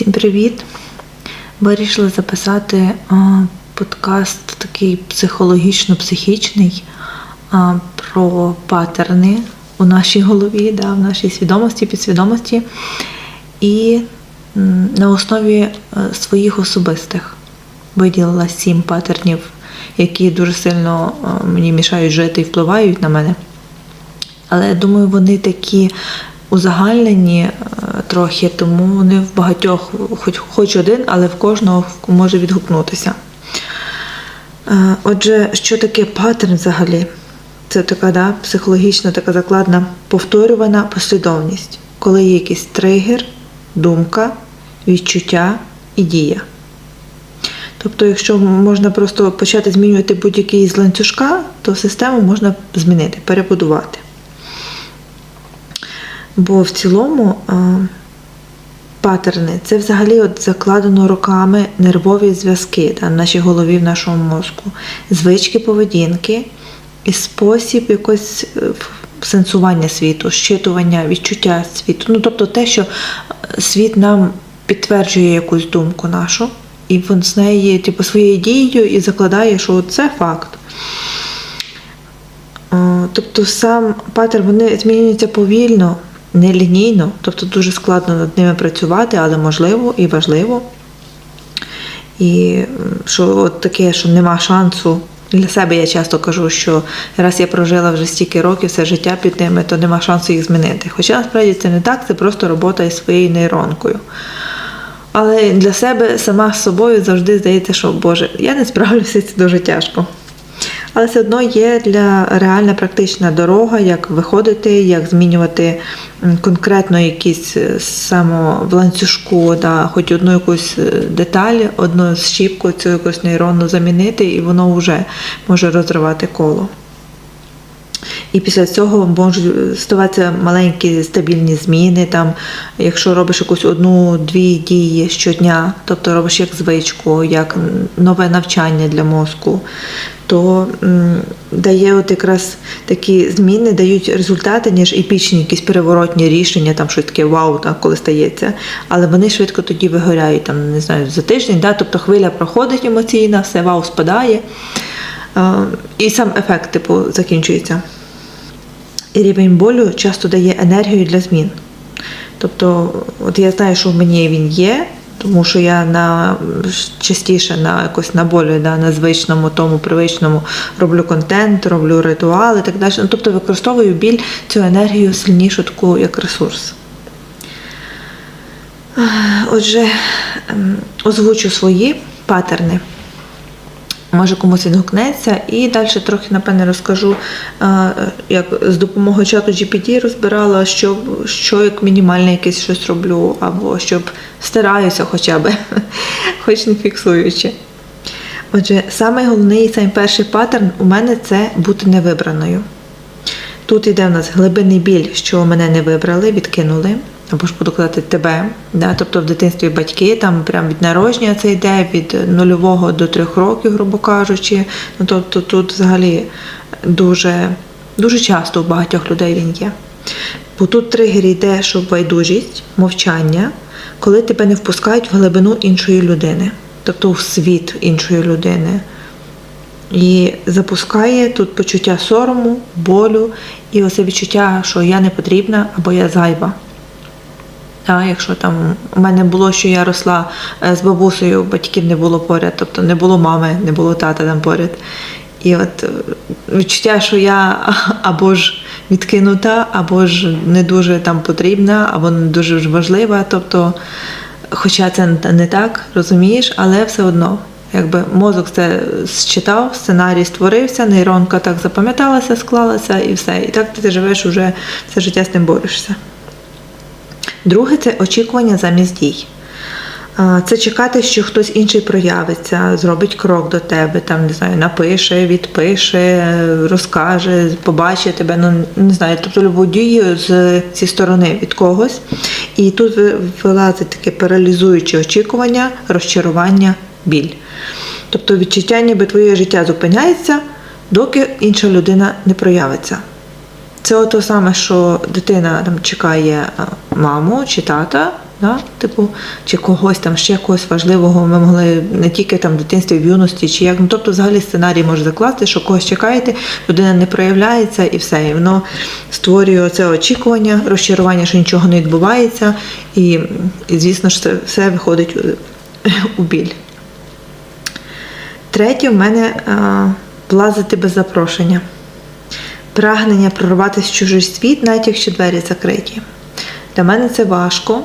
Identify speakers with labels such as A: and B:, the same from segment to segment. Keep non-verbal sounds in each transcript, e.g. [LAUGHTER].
A: Всім привіт! Вирішила записати подкаст такий психологічно-психічний про паттерни у нашій голові, да, в нашій свідомості, підсвідомості. І на основі е, своїх особистих виділила сім паттернів, які дуже сильно е, мені мішають жити і впливають на мене. Але я думаю, вони такі узагальнені е, трохи, тому вони в багатьох, хоч, хоч один, але в кожного може відгукнутися. Е, Отже, що таке паттерн взагалі? Це така да, психологічна, така закладна повторювана послідовність, коли є якийсь тригер, думка, відчуття і дія. Тобто, якщо можна просто почати змінювати будь-який з ланцюжка, то систему можна змінити, перебудувати. Бо в цілому а, паттерни це взагалі от закладено роками нервові зв'язки в нашій голові, в нашому мозку, звички поведінки і спосіб якось е, сенсування світу, щитування, відчуття світу. Ну, тобто те, що е, світ нам підтверджує якусь думку нашу, і він з неї, типу, своєю дією і закладає, що це факт. Е, Тобто сам паттерн вони змінюються повільно, нелінійно, тобто дуже складно над ними працювати, але можливо і важливо. І що от таке, що нема шансу. Для себе я часто кажу, що раз я прожила вже стільки років все життя під ними, то нема шансу їх змінити. Хоча насправді це не так, це просто робота із своєю нейронкою. Але для себе сама з собою завжди здається, що Боже, я не справлюся, це дуже тяжко. Але все одно є для реальна практична дорога, як виходити, як змінювати конкретно якісь саме само в ланцюжку, да, хоч одну якусь е, деталь, одну щіпку, цю якусь нейронну замінити, і воно вже може розривати коло. І після цього можуть ставатися маленькі стабільні зміни. Там, якщо робиш якусь одну-дві дії щодня, тобто робиш як звичку, як нове навчання для мозку, то дає от якраз такі зміни дають результати, ніж епічні, якісь переворотні рішення, там щось таке вау, так, коли стається. Але вони швидко тоді вигоряють, там, не знаю, за тиждень, да, тобто хвиля проходить емоційна, все вау спадає. Е, І сам ефект, типу, закінчується. І рівень болю часто дає енергію для змін. Тобто, от я знаю, що в мені він є, тому що я на частіше на якось на болю, да, на звичному, тому привичному роблю контент, роблю ритуали і так далі. Ну, тобто використовую біль цю енергію сильнішу таку як ресурс. Отже, ем, озвучу свої паттерни. Може комусь відгукнеться, і далі трохи, напевне, розкажу, е, як з допомогою чату GPT розбирала, що, що як мінімальне якесь щось роблю, або щоб стараюся хоча б, [LAUGHS] хоч не фіксуючи. Отже, самий головний і перший паттерн у мене це бути невибраною. Тут йде в нас глибинний біль, що мене не вибрали, відкинули, або ж буду казати тебе. Да? Тобто в дитинстві батьки там прям від народження це йде від нульового до трьох років, грубо кажучи. Ну тобто тут взагалі дуже, дуже часто у багатьох людей він є. Бо тут тригер йде, що байдужість, мовчання, коли тебе не впускають в глибину іншої людини, тобто в світ іншої людини. І запускає тут почуття сорому, болю і оце відчуття, що я не потрібна або я зайва. А якщо там у мене було, що я росла е, з бабусею, батьків не було поряд, тобто не було мами, не було тата там поряд. І от е, відчуття, що я [LAUGHS] або ж відкинута, або ж не дуже там потрібна, або не дуже важлива. Тобто, хоча це не так, розумієш, але все одно. Якби мозок це считав, сценарій створився, нейронка так запам'яталася, склалася і все. І так ти живеш уже все життя з тим борешся. Друге це очікування замість дій. Це чекати, що хтось інший проявиться, зробить крок до тебе, там не знаю, напише, відпише, розкаже, побачить тебе. Ну не знаю, тобто любу дію з зі сторони від когось. І тут вилазить таке паралізуюче очікування, розчарування, біль. Тобто відчуття, ніби твоє життя зупиняється, доки інша людина не проявиться. Це ото саме, що дитина там чекає маму чи тата, Да? Типу, чи когось там ще когось важливого ми могли не тільки там в дитинстві, в юності, чи як. Ну, тобто, взагалі сценарій може закласти, що когось чекаєте, людина не проявляється і все. І воно створює це очікування, розчарування, що нічого не відбувається, і, і звісно ж, це все виходить у, біль. Третє, в мене а, влазити без запрошення. Прагнення прорватися в чужий світ, навіть якщо двері закриті. Для мене це важко.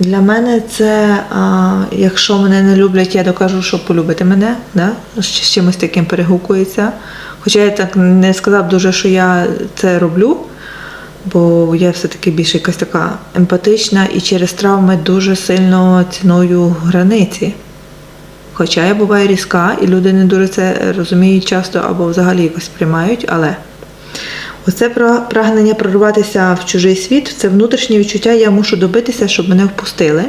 A: Для мене це, а, якщо мене не люблять, я докажу, що полюбите мене, да? з чимось таким перегукується. Хоча я так не сказав дуже, що я це роблю, бо я все-таки більше якась така емпатична і через травми дуже сильно ціную границі. Хоча я буваю різка, і люди не дуже це розуміють часто або взагалі якось приймають, але оце про- прагнення прорватися в чужий світ, це внутрішнє відчуття, я мушу добитися, щоб мене впустили.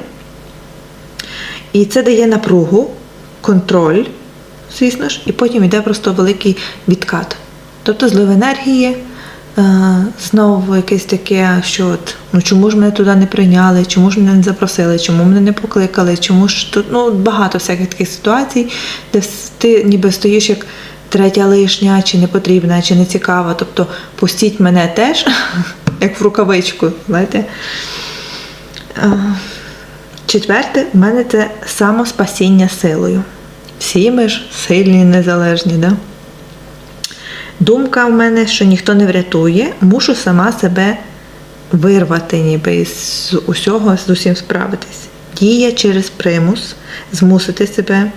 A: І це дає напругу, контроль, звісно ж, і потім йде просто великий відкат. Тобто злив енергії, е, знову якесь таке, що от, ну чому ж мене туди не прийняли, чому ж мене не запросили, чому мене не покликали, чому ж тут ну, багато всяких таких ситуацій, де ти ніби стоїш як третя лишня, чи не потрібна, чи не цікава. Тобто пустіть мене теж, [LAUGHS] як в рукавичку, знаєте. Четверте, в мене це самоспасіння силою. Всі ми ж сильні, незалежні, да? Думка в мене, що ніхто не врятує, мушу сама себе вирвати, ніби із усього, з усім справитись. Дія через примус, змусити себе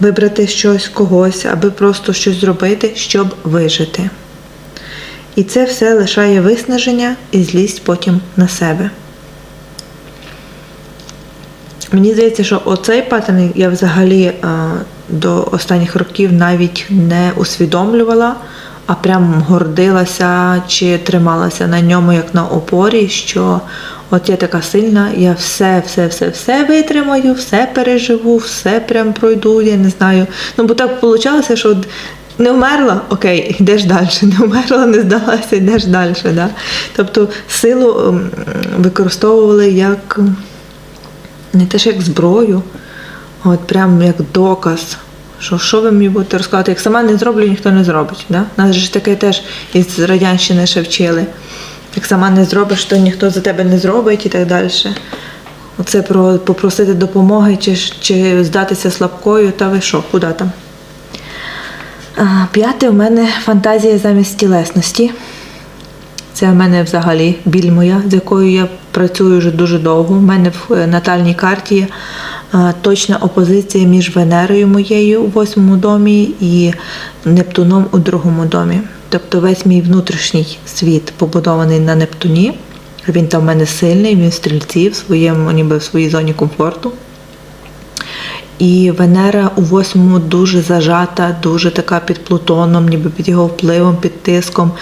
A: вибрати щось когось, аби просто щось зробити, щоб вижити. І це все лишає виснаження і злість потім на себе. Мені здається, що оцей паттерн я взагалі а, до останніх років навіть не усвідомлювала, а прям гордилася чи трималася на ньому як на опорі, що от я така сильна, я все, все, все, все витримаю, все переживу, все прям пройду, я не знаю. Ну, бо так вийшло, що не вмерла, окей, йдеш далі. [LAUGHS] Не вмерла, не здалася, йдеш далі. Да? Тобто силу ем, використовували як не те, як зброю, от прям як доказ. Що, що ви мені будете розказувати? Як сама не зроблю, ніхто не зробить. Да? Нас ж таке теж із Радянщини ще вчили. Як сама не зробиш, то ніхто за тебе не зробить і так далі. Оце про попросити допомоги чи, чи здатися слабкою, та ви що, куди там? П'яте, у мене фантазія замість тілесності. Це в мене взагалі біль моя, з якою я працюю вже дуже довго. У мене в е, натальній карті е, точна опозиція між Венерою моєю у восьмому домі і Нептуном у другому домі. Тобто весь мій внутрішній світ побудований на Нептуні. Він там в мене сильний, він в стрільці в своєму, ніби в своїй зоні комфорту. І Венера у восьмому дуже зажата, дуже така під Плутоном, ніби під його впливом, під тиском.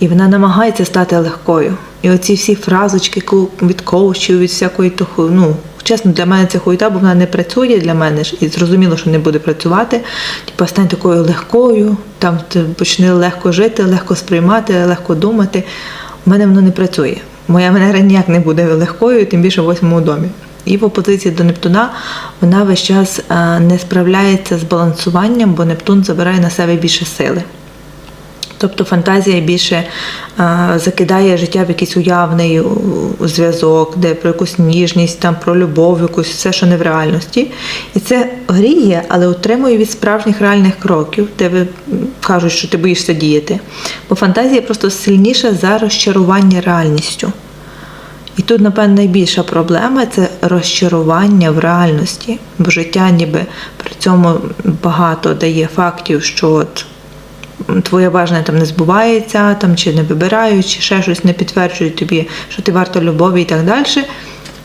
A: І вона намагається стати легкою. І оці всі фразочки від коучів, від всякої того, ну, чесно, для мене це хуйта, бо вона не працює для мене ж, і зрозуміло, що не буде працювати. Типу, стань такою легкою, там ти почни легко жити, легко сприймати, легко думати. У мене воно не працює. Моя Венера ніяк не буде легкою, тим більше в восьмому домі. І в опозиції до Нептуна вона весь час е, не справляється з балансуванням, бо Нептун забирає на себе більше сили. Тобто фантазія більше е, закидає життя в якийсь уявний зв'язок, де про якусь ніжність, там про любов, якусь все, що не в реальності. І це гріє, але утримує від справжніх реальних кроків, де ви кажуть, що ти боїшся діяти. Бо фантазія просто сильніша за розчарування реальністю. І тут, напевно, найбільша проблема це розчарування в реальності, бо життя ніби при цьому багато дає фактів, що от твоє бажання там не збувається, там чи не вибирають, чи ще щось не підтверджують тобі, що ти варта любові і так далі.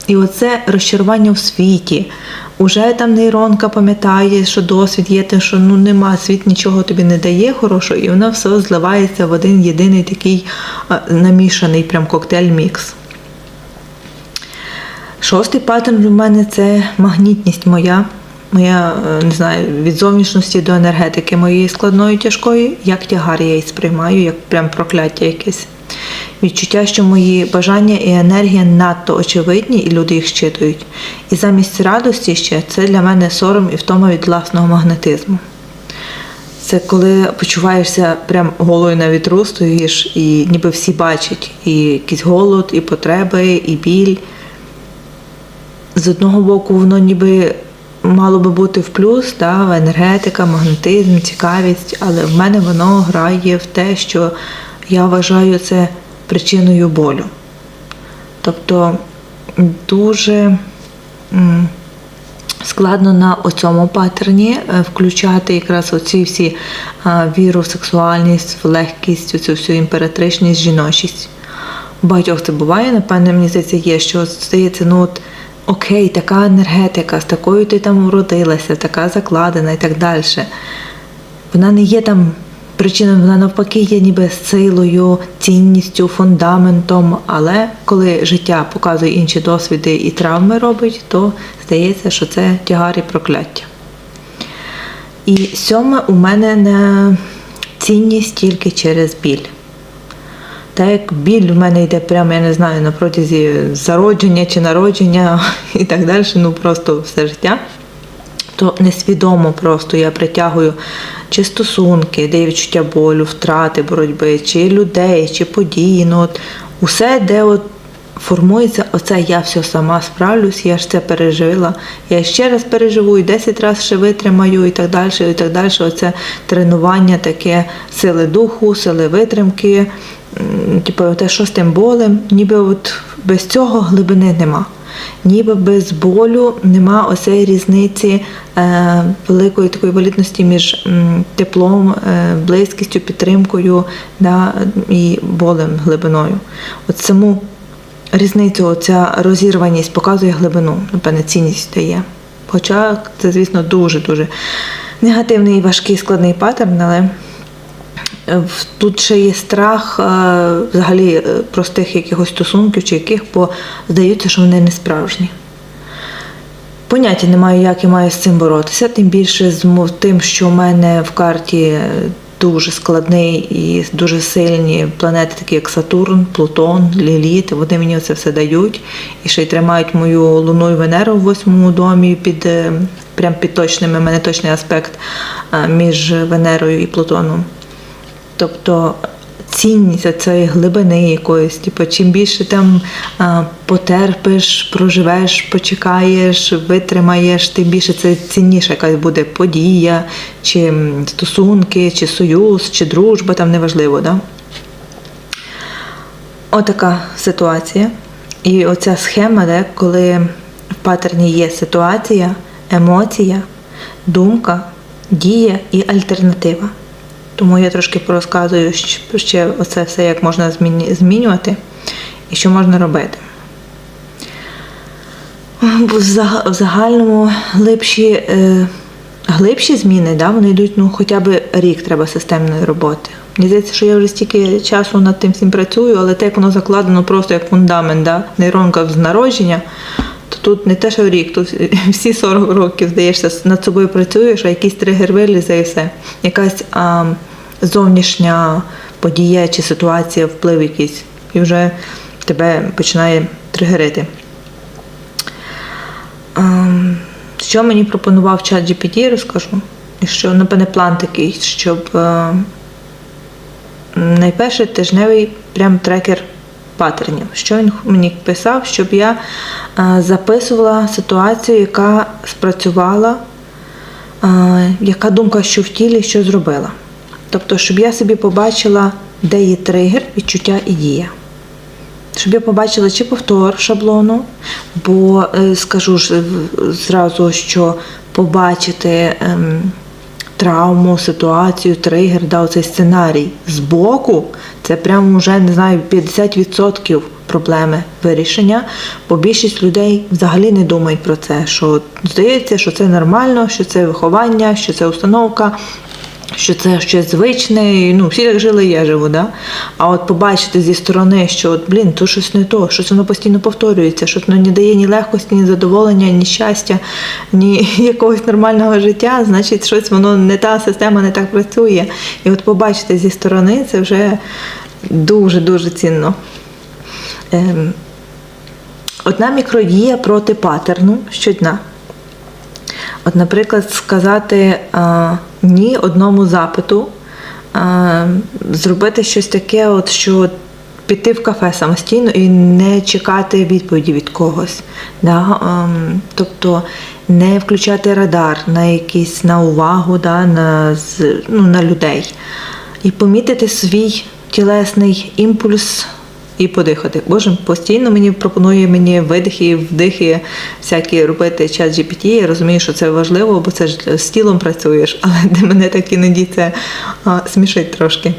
A: І оце розчарування в світі. Уже там нейронка пам'ятає, що досвід є, те, що ну нема, світ нічого тобі не дає хорошого, і воно все зливається в один єдиний такий намішаний прям коктейль-мікс. Шостий паттерн у мене це магнітність моя. Моя, е, не знаю, від зовнішності до енергетики моєї складної, тяжкої, як тягар я її сприймаю, як прям прокляття якесь. відчуття, що мої бажання і енергія надто очевидні, і люди їх щитують. І замість радості ще це для мене сором і втома від власного магнетизму. Це коли почуваєшся прям голою на вітру, стоїш, і ніби всі бачать і якийсь голод, і потреби, і біль. З одного боку, воно ніби мало би бути в плюс, да, енергетика, магнетизм, цікавість, але в мене воно грає в те, що я вважаю це причиною болю. Тобто дуже складно на оцьому паттерні е, включати якраз оці всі віру в сексуальність, в легкість, оцю всю імператричність, жіночість. Багатьох це буває, напевне, мені здається, є, що от здається, ну от окей, така енергетика, з такою ти там уродилася, така закладена і так далі. Вона не є там причиною, вона навпаки є ніби силою, цінністю, фундаментом. Але коли життя показує інші досвіди і травми робить, то здається, що це тягар і прокляття. І сьоме у мене не цінність тільки через біль. Так як біль в мене йде прямо, я не знаю, на протязі зародження чи народження [LAUGHS] і так далі, ну просто все життя, то несвідомо просто я притягую чи стосунки, де є відчуття болю, втрати, боротьби, чи людей, чи події. Ну, от, усе, де от формується оце я все сама справлюсь, я ж це пережила. Я ще раз переживу, і 10 разів ще витримаю, і так далі, і так далі. Оце тренування таке сили духу, сили витримки. Типу, те, що з тим болем, ніби от без цього глибини нема. Ніби без болю нема оцеї різниці е, великої такої валідності між м, теплом, е, близькістю, підтримкою да, і болем глибиною. От саму різницю, оця розірваність показує глибину, напевне, цінність дає. Хоча це, звісно, дуже-дуже негативний, важкий, складний паттерн, але тут ще є страх е, взагалі е, простих якихось стосунків чи яких, бо здається, що вони не справжні. Поняття не маю, як я маю з цим боротися, тим більше з тим, що в мене в карті е, дуже складний і дуже сильні планети, такі як Сатурн, Плутон, Ліліт. Вони мені це все дають. І ще й тримають мою Луну і Венеру в восьмому домі під е, прям під точними, мене точний аспект е, між Венерою і Плутоном. Тобто цінність цієї глибини якоїсь, типу, чим більше там а, потерпиш, проживеш, почекаєш, витримаєш, тим більше це цінніша якась буде подія, чи стосунки, чи союз, чи дружба, там неважливо, да? Отака ситуація. І оця схема, де, коли в паттерні є ситуація, емоція, думка, дія і альтернатива. Тому я трошки порозказую ще оце все, як можна змінювати і що можна робити. В загальному глибші, е, глибші зміни, да, вони йдуть ну, хоча б рік треба системної роботи. Мені здається, що я вже стільки часу над тим всім працюю, але те, як воно закладено просто як фундамент, да, нейронка з народження, то тут не те, що рік, тут [LAUGHS] всі 40 років, здаєшся, над собою працюєш, а якийсь тригер вилізе і все. Якась а, зовнішня подія чи ситуація, вплив якийсь, і вже тебе починає тригерити. Ем, Що мені пропонував чат GPT, розкажу. Що, напевне, план такий, щоб е, найперше тижневий прям трекер паттернів. Що він мені писав, щоб я е, записувала ситуацію, яка спрацювала, е, яка думка, що в тілі, що зробила. Тобто, щоб я собі побачила, де є тригер, відчуття і дія. Щоб я побачила чи повтор шаблону, бо е, скажу ж зразу, що побачити ем, травму, ситуацію, тригер, да, цей сценарій збоку, це прямо вже не знаю 50% проблеми вирішення, бо більшість людей взагалі не думають про це. Що здається, що це нормально, що це виховання, що це установка що це щось звичне, ну, всі так жили, я живу, да? А от побачити зі сторони, що от, блін, то щось не то, щось воно постійно повторюється, щось воно не дає ні легкості, ні задоволення, ні щастя, ні [LAUGHS] якогось нормального життя, значить, щось воно не та система не так працює. І от побачити зі сторони, це вже дуже-дуже цінно. Ем, Одна мікродія проти патерну щодня. От, наприклад, сказати а, ні одному запиту, а, зробити щось таке, от, що піти в кафе самостійно і не чекати відповіді від когось. Да? Ем, тобто не включати радар на якісь на увагу, да? на, ну, на людей. І помітити свій тілесний імпульс і подихати. Боже, постійно мені пропонує мені видихи, вдихи, всякі робити чат GPT. Я розумію, що це важливо, бо це ж з тілом працюєш, [LAUGHS] але для мене так іноді це а, смішить трошки.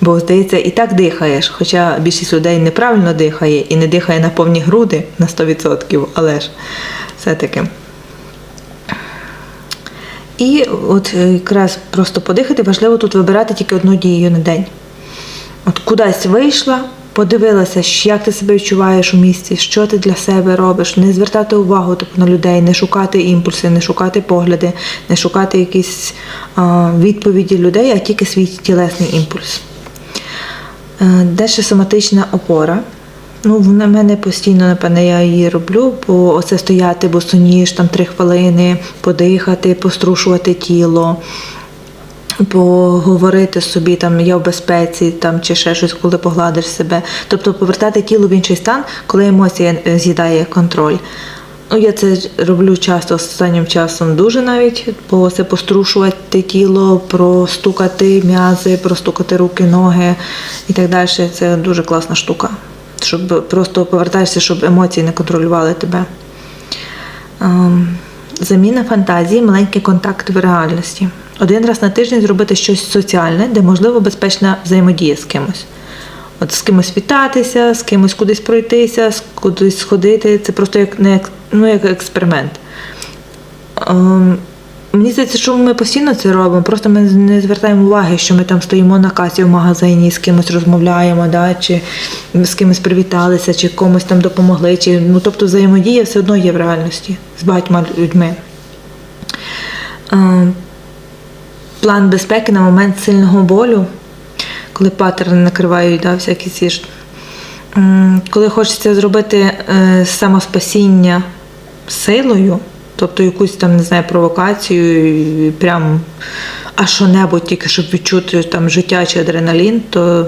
A: Бо здається, і так дихаєш, хоча більшість людей неправильно дихає і не дихає на повні груди на 100%, але ж все-таки. І от е, якраз просто подихати, важливо тут вибирати тільки одну дію на день. От кудись вийшла, подивилася, як ти себе відчуваєш у місті, що ти для себе робиш, не звертати увагу типу, на людей, не шукати імпульси, не шукати погляди, не шукати якісь а, відповіді людей, а тільки свій тілесний імпульс. Е, соматична опора. Ну, на мене постійно, напевне, я її роблю, бо оце стояти босоніж там три хвилини, подихати, пострушувати тіло, поговорити собі, там я в безпеці, там чи ще щось, коли погладиш себе. Тобто повертати тіло в інший стан, коли емоція е, з'їдає контроль. Ну, я це роблю часто останнім часом дуже навіть, бо це пострушувати тіло, простукати м'язи, простукати руки, ноги і так далі. Це дуже класна штука. Щоб просто повертаєшся, щоб емоції не контролювали тебе. Ем, Заміна фантазії, маленький контакт в реальності. Один раз на тиждень зробити щось соціальне, де можливо безпечна взаємодія з кимось. От з кимось вітатися, з кимось кудись пройтися, кудись сходити. Це просто як не ну, як експеримент. Ем, Мені здається, що ми постійно це робимо, просто ми не звертаємо уваги, що ми там стоїмо на касі в магазині, з кимось розмовляємо, да, чи з кимось привіталися, чи комусь там допомогли. Чи, ну, тобто взаємодія все одно є в реальності з багатьма людьми. Ем, План безпеки на момент сильного болю, коли патерни накривають да, всякі ці ж. Коли хочеться зробити е, самоспасіння силою, тобто якусь там, не знаю, провокацію, і прям а що-небудь, тільки щоб відчути там життя чи адреналін, то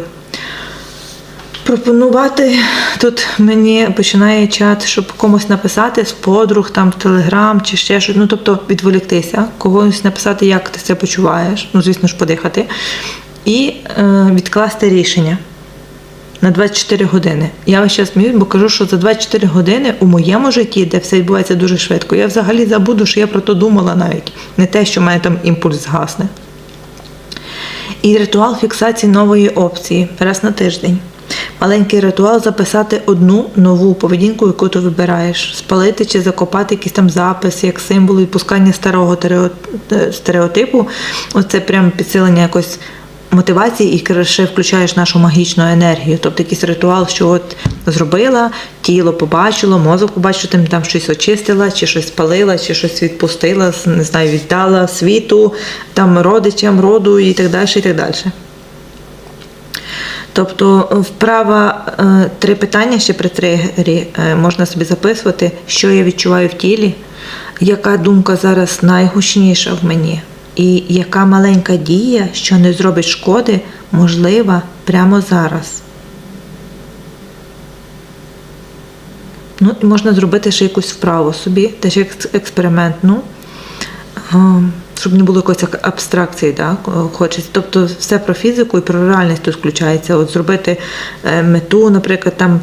A: пропонувати тут мені починає чат, щоб комусь написати з подруг, там в Телеграм чи ще щось. Ну, тобто відволіктися, когось написати, як ти себе почуваєш, ну, звісно ж, подихати, і е, відкласти рішення на 24 години. Я весь час сміюсь, бо кажу, що за 24 години у моєму житті, де все відбувається дуже швидко, я взагалі забуду, що я про то думала навіть. Не те, що в мене там імпульс згасне. І ритуал фіксації нової опції раз на тиждень. Маленький ритуал записати одну нову поведінку, яку ти вибираєш, спалити чи закопати якийсь там запис, як символ відпускання старого е, стереотипу. Оце прям підсилення якось мотивації і ще включаєш нашу магічну енергію. Тобто якийсь ритуал, що от зробила, тіло побачило, мозок побачив, що ти там щось очистила, чи щось спалила, чи щось відпустила, не знаю, віддала світу, там родичам, роду і так далі. і так далі. Тобто вправа е, три питання ще при тригері е, можна собі записувати, що я відчуваю в тілі, яка думка зараз найгучніша в мені, і яка маленька дія, що не зробить шкоди, можлива прямо зараз. Ну, можна зробити ще якусь вправу собі, теж експериментну. Щоб не було якоїсь ак- абстракції, да, хочеться. Тобто все про фізику і про реальність тут включається. От зробити е, мету, наприклад, там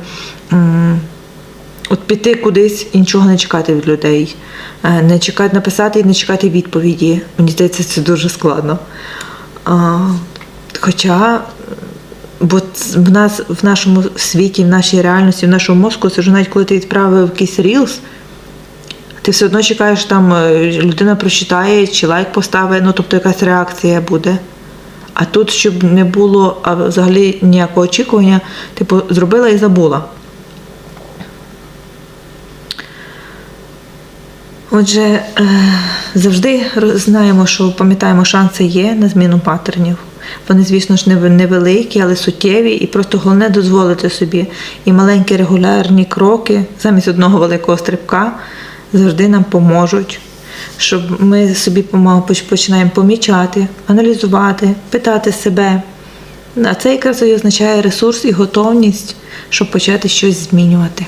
A: от піти кудись і нічого не чекати від людей. Е, Не чекати, написати і не чекати відповіді. Мені здається, це дуже складно. Хоча Бо в нас в нашому світі, в нашій реальності, в нашому мозку, це ж навіть коли ти відправив якийсь рілс, ти все одно чекаєш, там е, людина прочитає чи лайк поставить, ну тобто якась реакція буде. А тут, щоб не було а, взагалі ніякого очікування, типу, зробила і забула. Отже, е, завжди знаємо, що пам'ятаємо, шанси є на зміну паттернів. Вони, звісно ж, не- невеликі, але суттєві, і просто головне дозволити собі. І маленькі регулярні кроки замість одного великого стрибка завжди нам поможуть. Щоб ми собі починаємо помічати, аналізувати, питати себе. А це якраз і означає ресурс і готовність, щоб почати щось змінювати.